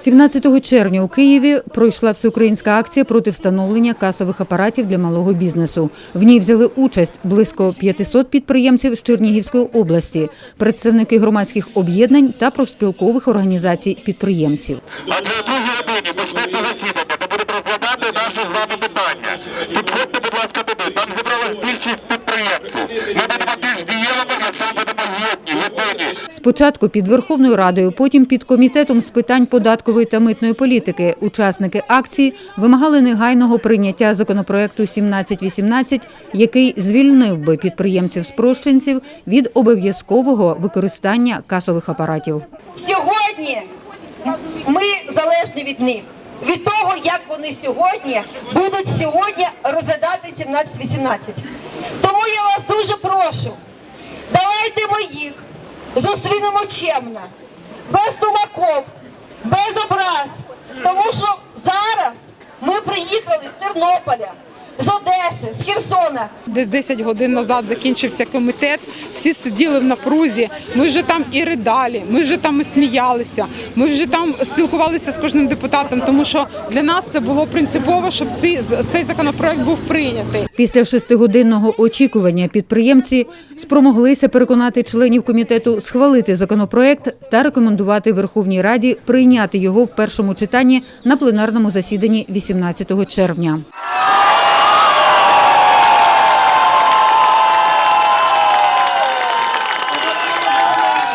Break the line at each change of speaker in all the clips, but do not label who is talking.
17 червня у Києві пройшла всеукраїнська акція проти встановлення касових апаратів для малого бізнесу. В ній взяли участь близько 500 підприємців з Чернігівської області, представники громадських об'єднань та профспілкових організацій підприємців.
Адже о другій годині почнеться засідання, де будуть розглядати наші з вами питання. Підходьте, будь ласка, туди. Там зібралась більшість підприємців. Ми будемо більш дієвими, якщо ми.
Спочатку під Верховною Радою, потім під комітетом з питань податкової та митної політики. Учасники акції вимагали негайного прийняття законопроекту 1718, який звільнив би підприємців-спрощенців від обов'язкового використання касових апаратів.
Сьогодні ми залежні від них. Від того, як вони сьогодні будуть сьогодні розглядати 17-18. Тому я вас дуже прошу, давайте ми їх зустрінемо чемно, без тумаков, без образ. Тому що зараз ми приїхали з Тернополя, з Одеси, з Херсона.
Десь 10 годин назад закінчився комітет. Всі сиділи в напрузі. Ми вже там і ридалі, ми вже там і сміялися. Ми вже там спілкувалися з кожним депутатом, тому що для нас це було принципово, щоб цей, цей законопроект був прийнятий.
Після шестигодинного очікування підприємці спромоглися переконати членів комітету схвалити законопроект та рекомендувати Верховній Раді прийняти його в першому читанні на пленарному засіданні 18 червня.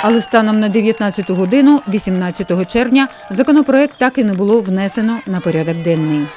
Але станом на 19 годину, 18 червня, законопроект так і не було внесено на порядок денний.